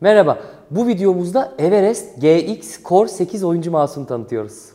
Merhaba, bu videomuzda Everest GX Core 8 oyuncu mouse'unu tanıtıyoruz.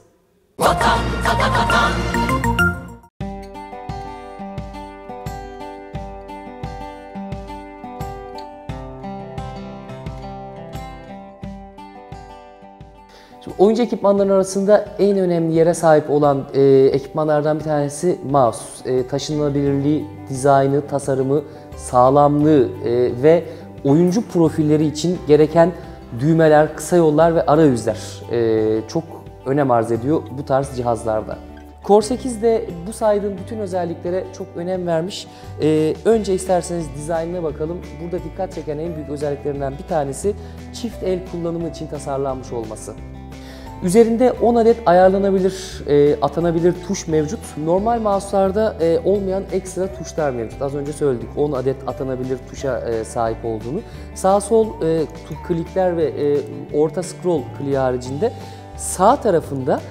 Şimdi oyuncu ekipmanların arasında en önemli yere sahip olan e, ekipmanlardan bir tanesi mouse. E, taşınabilirliği, dizaynı, tasarımı, sağlamlığı e, ve oyuncu profilleri için gereken düğmeler, kısa yollar ve arayüzler e, çok önem arz ediyor bu tarz cihazlarda. Core 8 de bu saydığım bütün özelliklere çok önem vermiş. Ee, önce isterseniz dizaynına bakalım. Burada dikkat çeken en büyük özelliklerinden bir tanesi çift el kullanımı için tasarlanmış olması. Üzerinde 10 adet ayarlanabilir, e, atanabilir tuş mevcut. Normal mouse'larda e, olmayan ekstra tuşlar mevcut. Az önce söyledik 10 adet atanabilir tuşa e, sahip olduğunu. Sağ sol e, klikler ve e, orta scroll kliği haricinde sağ tarafında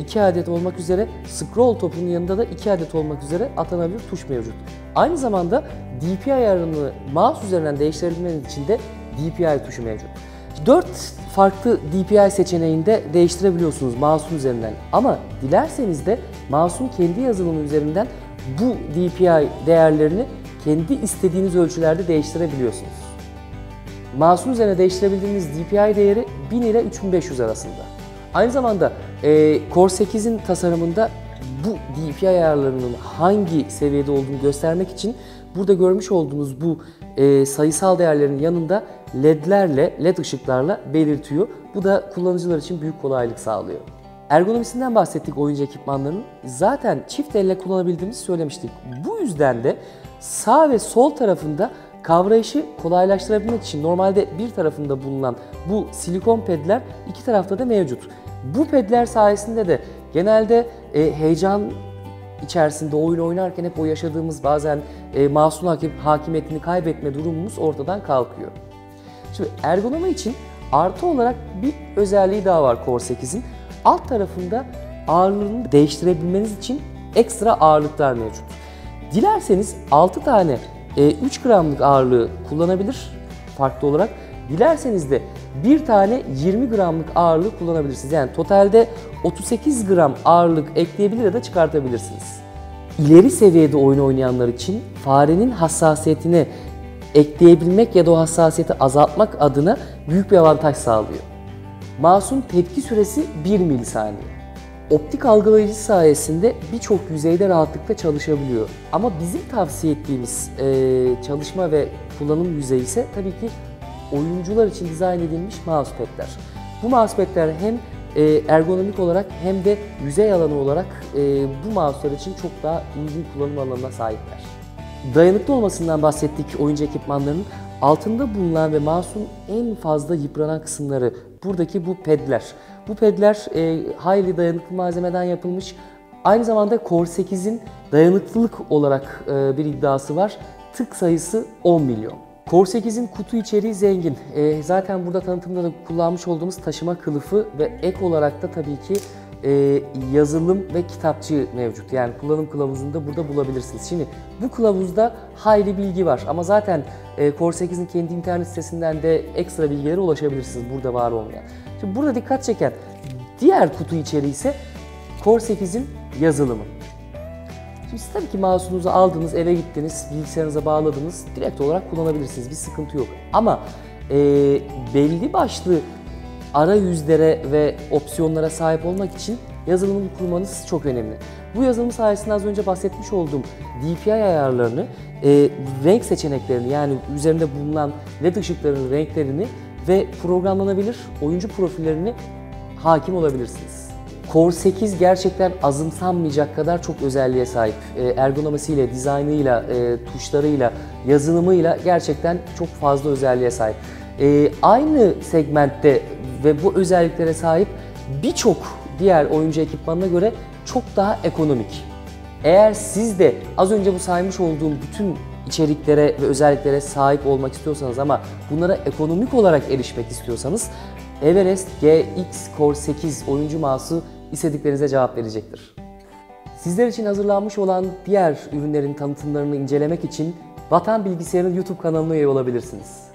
2 adet olmak üzere scroll topunun yanında da 2 adet olmak üzere atanabilir tuş mevcut. Aynı zamanda DPI ayarını mouse üzerinden değiştirebilmeniz için de DPI tuşu mevcut. 4 farklı DPI seçeneğinde değiştirebiliyorsunuz mouse'un üzerinden. Ama dilerseniz de mouse'un kendi yazılımı üzerinden bu DPI değerlerini kendi istediğiniz ölçülerde değiştirebiliyorsunuz. Mouse'un üzerine değiştirebildiğiniz DPI değeri 1000 ile 3500 arasında. Aynı zamanda e, Core 8'in tasarımında bu DPI ayarlarının hangi seviyede olduğunu göstermek için burada görmüş olduğunuz bu e, sayısal değerlerin yanında ledlerle, led ışıklarla belirtiyor. Bu da kullanıcılar için büyük kolaylık sağlıyor. Ergonomisinden bahsettik oyuncu ekipmanlarının. Zaten çift elle kullanabildiğimizi söylemiştik. Bu yüzden de sağ ve sol tarafında kavrayışı kolaylaştırabilmek için normalde bir tarafında bulunan bu silikon pedler iki tarafta da mevcut. Bu pedler sayesinde de genelde e, heyecan içerisinde oyun oynarken hep o yaşadığımız bazen e, mouse'un hakim, hakimiyetini kaybetme durumumuz ortadan kalkıyor. Şimdi ergonomi için artı olarak bir özelliği daha var Core 8'in. Alt tarafında ağırlığını değiştirebilmeniz için ekstra ağırlıklar mevcut. Dilerseniz 6 tane e, 3 gramlık ağırlığı kullanabilir farklı olarak. Dilerseniz de bir tane 20 gramlık ağırlığı kullanabilirsiniz. Yani totalde 38 gram ağırlık ekleyebilir ya da çıkartabilirsiniz. İleri seviyede oyun oynayanlar için farenin hassasiyetini ekleyebilmek ya da o hassasiyeti azaltmak adına büyük bir avantaj sağlıyor. Mouse'un tepki süresi 1 milisaniye. Optik algılayıcı sayesinde birçok yüzeyde rahatlıkla çalışabiliyor. Ama bizim tavsiye ettiğimiz e, çalışma ve kullanım yüzeyi ise tabii ki oyuncular için dizayn edilmiş mousepad'ler. Bu mousepad'ler hem e, ergonomik olarak hem de yüzey alanı olarak e, bu mouse'lar için çok daha uygun kullanım alanına sahipler. Dayanıklı olmasından bahsettik oyuncu ekipmanlarının. Altında bulunan ve mouse'un en fazla yıpranan kısımları buradaki bu pedler. Bu pedler e, hayli dayanıklı malzemeden yapılmış. Aynı zamanda Core 8'in dayanıklılık olarak bir iddiası var. Tık sayısı 10 milyon. Core 8'in kutu içeriği zengin. E, zaten burada tanıtımda da kullanmış olduğumuz taşıma kılıfı ve ek olarak da tabii ki e, yazılım ve kitapçı mevcut. Yani kullanım kılavuzunda burada bulabilirsiniz. Şimdi bu kılavuzda hayli bilgi var ama zaten e, Core 8'in kendi internet sitesinden de ekstra bilgilere ulaşabilirsiniz burada var olmayan. Şimdi burada dikkat çeken diğer kutu içeriği ise Core 8'in yazılımı. Şimdi tabii ki mouse'unuzu aldınız, eve gittiniz, bilgisayarınıza bağladınız, direkt olarak kullanabilirsiniz. Bir sıkıntı yok. Ama e, belli başlı arayüzlere ve opsiyonlara sahip olmak için yazılımını kurmanız çok önemli. Bu yazılım sayesinde az önce bahsetmiş olduğum DPI ayarlarını, e, renk seçeneklerini yani üzerinde bulunan led ışıklarının renklerini ve programlanabilir oyuncu profillerini hakim olabilirsiniz. Core 8 gerçekten azımsanmayacak kadar çok özelliğe sahip. E, ergonomisiyle, dizaynıyla, e, tuşlarıyla, yazılımıyla gerçekten çok fazla özelliğe sahip. E, aynı segmentte ve bu özelliklere sahip birçok diğer oyuncu ekipmanına göre çok daha ekonomik. Eğer siz de az önce bu saymış olduğum bütün içeriklere ve özelliklere sahip olmak istiyorsanız ama bunlara ekonomik olarak erişmek istiyorsanız Everest GX Core 8 oyuncu mouse'u istediklerinize cevap verecektir. Sizler için hazırlanmış olan diğer ürünlerin tanıtımlarını incelemek için Vatan Bilgisayar'ın YouTube kanalına üye olabilirsiniz.